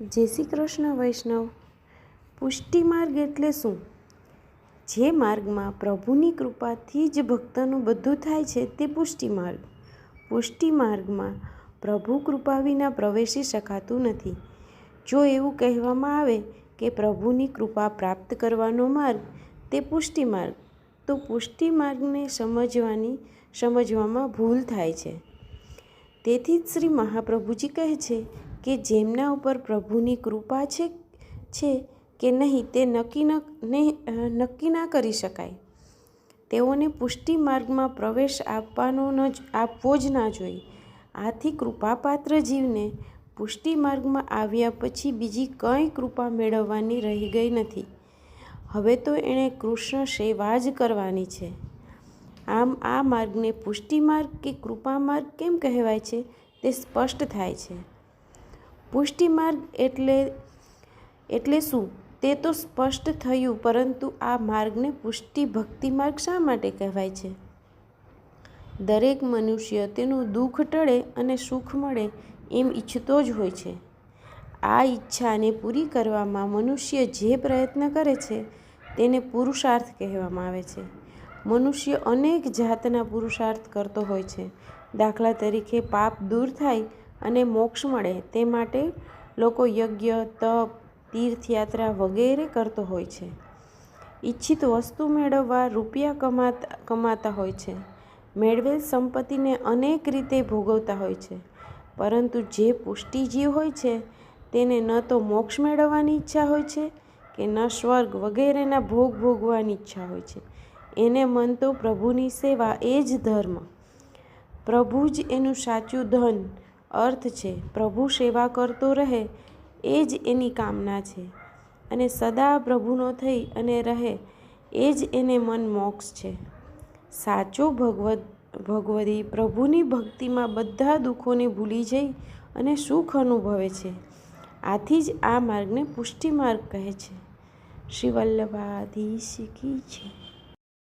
જય શ્રી કૃષ્ણ, વૈષ્ણવ. પુષ્ટિ માર્ગ એટલે શું? જે માર્ગમાં પ્રભુની કૃપાથી જ ભક્તનું બધું થાય છે તે પુષ્ટિ માર્ગ. પુષ્ટિ માર્ગમાં પ્રભુ કૃપા વિના પ્રવેશી શકાતું નથી. જો એવું કહેવામાં આવે કે પ્રભુની કૃપા પ્રાપ્ત કરવાનો માર્ગ, તે પુષ્ટિ માર્ગ, તો પુષ્ટિ માર્ગને સમજવાની, સમજવામાં ભૂલ થાય છે. તેથી જ શ્રી મહાપ્રભુજી કહે છે કે જેમના ઉપર પ્રભુની કૃપા છે છે કે નહીં તે નક્કી ન નક્કી ના કરી શકાય. તેઓને પુષ્ટિ માર્ગમાં પ્રવેશ આપવાનો ન આપવો જ ના જોઈએ આથી કૃપાપાત્ર જીવને પુષ્ટિ માર્ગમાં આવ્યા પછી બીજી કંઈ કૃપા મેળવવાની રહી ગઈ નથી. હવે તો એણે કૃષ્ણ સેવા જ કરવાની છે. આમ આ માર્ગને પુષ્ટિ માર્ગ કે કૃપા માર્ગ કેમ કહેવાય છે? તે સ્પષ્ટ થાય છે. પુષ્ટિ માર્ગ એટલે એટલે શું? તે તો સ્પષ્ટ થયું, પરંતુ આ માર્ગને પુષ્ટિ ભક્તિ માર્ગ શા માટે કહેવાય છે? દરેક મનુષ્ય તેનું દુઃખ ટળે અને સુખ મળે એમ ઈચ્છતો જ હોય છે. આ ઈચ્છાને પૂરી કરવામાં મનુષ્ય જે પ્રયત્ન કરે છે તેને પુરુષાર્થ કહેવામાં આવે છે. મનુષ્ય અનેક જાતના પુરુષાર્થ કરતો હોય છે. દાખલા તરીકે પાપ દૂર થાય અને મોક્ષ મળે તે માટે લોકો યજ્ઞ, તપ, તીર્થયાત્રા વગેરે કરતો હોય છે. ઈચ્છિત વસ્તુ મેળવવા રૂપિયા કમાતા કમાતા હોય છે. મેળવેલ સંપત્તિને અનેક રીતે ભોગવતા હોય છે. પરંતુ જે પુષ્ટિજીવ હોય છે, તેને ન તો મોક્ષ મેળવવાની ઈચ્છા હોય છે કે ન સ્વર્ગ વગેરેના ભોગ ભોગવાની ઈચ્છા હોય છે. એને મન તો પ્રભુની સેવા એ જ ધર્મ. પ્રભુ જ એનું સાચું ધન અર્થ છે, પ્રભુ સેવા કરતો રહે, એ જ એની કામના છે. અને સદા પ્રભુનો થઈ અને રહે, એ જ એને મન મોક્ષ છે. સાચો ભગવદ, ભગવદી પ્રભુની ભક્તિમાં બધા દુઃખોને ભૂલી જઈ અને સુખ અનુભવે છે. આથી જ આ માર્ગને પુષ્ટિ માર્ગ કહે છે. શ્રી વલ્લભાધીશ છે